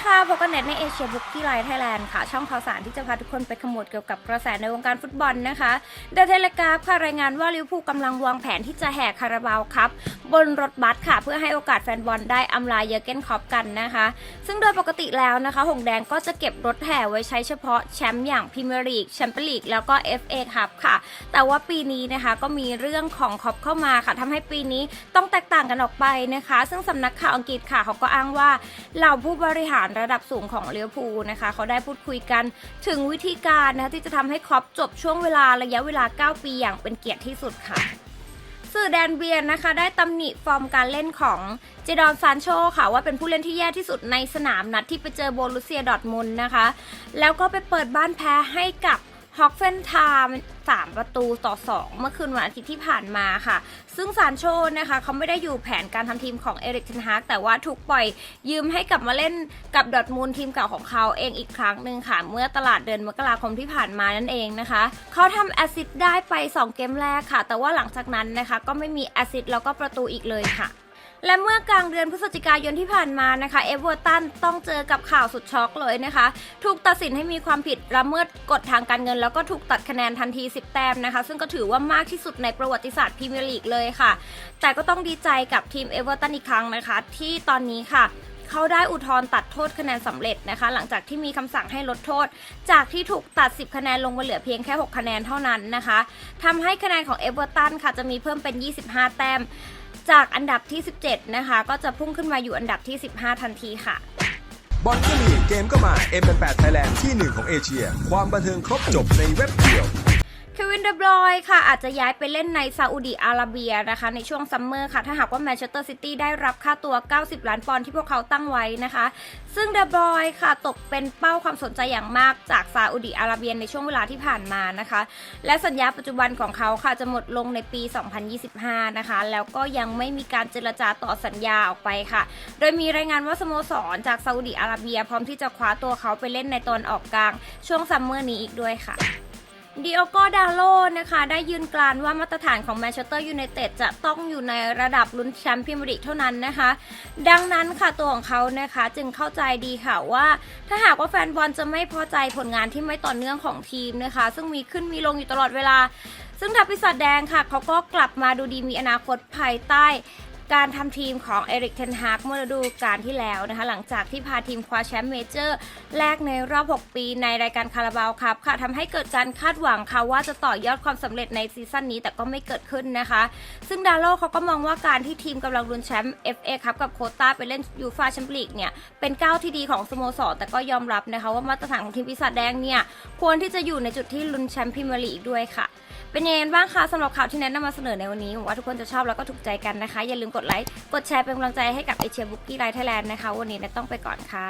พอกเน็ตในเอเชียบุกกี้ไลท์ไทยแลนด์ค่ะ ช่องข่าวสารที่จะพาทุกคนไปขมวดเกี่ยวกับกระแสในวงการฟุตบอลนะคะเดอะเทเลกราฟค่ะรายงานว่าลิเวอร์พูลกำลังวางแผนที่จะแห่คาราบาวครับ บนรถบัสค่ะ เพื่อให้โอกาสแฟนบอลได้อำลาเยอร์เกนคอปกันนะคะ ซึ่งโดยปกติแล้วนะคะ หงแดงก็จะเก็บรถแห่ไว้ใช้เฉพาะแชมป์อย่างพรีเมียร์ลีกแชมเปี้ยนลีกแล้วก็ FA ครับค่ะ แต่ว่าปีนี้นะคะก็มีเรื่องของคอปเข้ามาค่ะทำให้ปีนี้ต้องแตกต่างกันออกไปนะคะ ซึ่งสำนักข่าวอังกฤษค่ะเขาก็อ้างว่าเหล่าผู้บริหารระดับสูงของเลี้ยวภูนะคะ เขาได้พูดคุยกันถึงวิธีการนะคะที่จะทำให้ครอปจบช่วงเวลาระยะเวลา 9 ปีอย่างเป็นเกียรติที่สุดค่ะสื่อแดนเบียนนะคะ ได้ตำหนิฟอร์มการเล่นของเจดอนซานโชค่ะ ว่าเป็นผู้เล่นที่แย่ที่สุดในสนามนัดที่ไปเจอโบลูเซียดอทมุนนะคะ แล้วก็ไปเปิดบ้านแพ้ให้กับ ฮอกเฟนไทม์3ประตูต่อ 2 เมื่อคืนวันอาทิตย์ที่ผ่านมาค่ะ ซึ่งซานโชนะคะเขาไม่ได้อยู่แผนการทำทีมของเอริกเทนฮากแต่ว่าถูกปล่อยยืมให้กลับมาเล่นกับดอทมุนด์ทีมเก่าของเขาเองอีกครั้งหนึ่งค่ะ เมื่อตลาดเดือนมกราคมที่ผ่านมานั่นเองนะคะ เขาทำแอซิสต์ได้ไป 2 เกมแรกค่ะ แต่ว่าหลังจากนั้นนะคะก็ไม่มีแอซิสต์แล้วก็ประตูอีกเลยค่ะ และเมื่อกลางเดือนพฤศจิกายนที่ผ่านมานะคะเอเวอร์ตันต้องเจอกับข่าวสุดช็อกเลยนะคะ ถูกตัดสินให้มีความผิดละเมิดกฎทางการเงิน แล้วก็ถูกตัดคะแนนทันที 10 แต้มนะคะ ซึ่งก็ถือว่ามากที่สุดในประวัติศาสตร์พรีเมียร์ลีกเลยค่ะ แต่ก็ต้องดีใจกับทีมเอเวอร์ตันอีกครั้งนะคะ ที่ตอนนี้ค่ะเขาได้อุทธรณ์ตัดโทษคะแนนสำเร็จนะคะ หลังจากที่มีคำสั่งให้ลดโทษ จากที่ถูกตัด 10 คะแนนลงมาเหลือเพียงแค่ 6 คะแนนเท่านั้นนะคะทำให้คะแนนของเอเวอร์ตันค่ะจะมีเพิ่มเป็น 25 แต้ม จากอันดับที่ 17 นะคะ ก็จะพุ่งขึ้นมาอยู่อันดับที่ 15 ทันทีค่ะ บอลก็มีเกมก็มา M8 Thailand ที่ 1 ของเอเชีย ความบันเทิงครบจบในเว็บเดียว เควินเดบรอยค่ะ อาจจะย้ายไปเล่นในซาอุดีอาระเบียนะคะ ในช่วงซัมเมอร์ค่ะ ถ้าหากว่าแมนเชสเตอร์ซิตี้ได้รับค่าตัว 90 ล้านปอนด์ที่พวกเขาตั้งไว้นะคะ ซึ่งเดบรอยค่ะ ตกเป็นเป้าความสนใจอย่างมากจากซาอุดีอาระเบียในช่วงเวลาที่ผ่านมานะคะ และสัญญาปัจจุบันของเขาค่ะจะหมดลงในปี 2025 นะคะ แล้วก็ยังไม่มีการเจรจาต่อสัญญาออกไปค่ะ โดยมีรายงานว่าสโมสรจากซาอุดีอาระเบีย พร้อมที่จะคว้าตัวเขาไปเล่นในตอนออกกลาง ช่วงซัมเมอร์นี้อีกด้วยค่ะ ดิโอโกดาโลนะคะ ได้ยืนกรานว่ามาตรฐานของแมนเชสเตอร์ยูไนเต็ดจะต้องอยู่ในระดับลุ้นแชมป์พรีเมียร์ลีกเท่านั้นนะคะ ดังนั้นค่ะตัวของเขานะคะจึงเข้าใจดีค่ะว่า ถ้าหากว่าแฟนบอลจะไม่พอใจผลงานที่ไม่ต่อเนื่องของทีมนะคะ ซึ่งมีขึ้นมีลงอยู่ตลอดเวลา ซึ่งทัพปีศาจแดงค่ะเขาก็กลับมาดูดีมีอนาคตภายใต้ การทำทีมของเอริกเทนฮากเมื่อฤดูกาลที่แล้วนะคะ หลังจากที่พาทีมคว้าแชมป์เมเจอร์ แรกในรอบ 6 ปีในรายการคาราบาวครับค่ะทำให้เกิดการคาดหวังค่ะว่าจะต่อยอดความสำเร็จในซีซั่นนี้แต่ก็ไม่เกิดขึ้นนะคะ ซึ่งดาโลเขาก็มองว่าการที่ทีมกำลังลุ้นแชมป์ FA ครับกับโคต้าไปเล่นยูฟาแชมเปี้ยนลีกเนี่ยเป็นก้าวที่ดีของสโมสรแต่ก็ยอมรับนะคะว่ามาตรฐานของทีมปีศาจแดงเนี่ยควรที่จะอยู่ในจุดที่ลุ้นแชมป์พรีเมียร์ลีกอีกด้วยค่ะ เป็นยังไงบ้างคะสำหรับข่าวที่แนะนำมาเสนอในวันนี้หวังว่าทุกคนจะชอบแล้วก็ถูกใจกันนะคะ อย่าลืมกดไลค์กดแชร์เป็นกำลังใจให้กับเอเชียบุกกี้ไลท์ไทยแลนด์นะคะ วันนี้เนยต้องไปก่อนค่ะ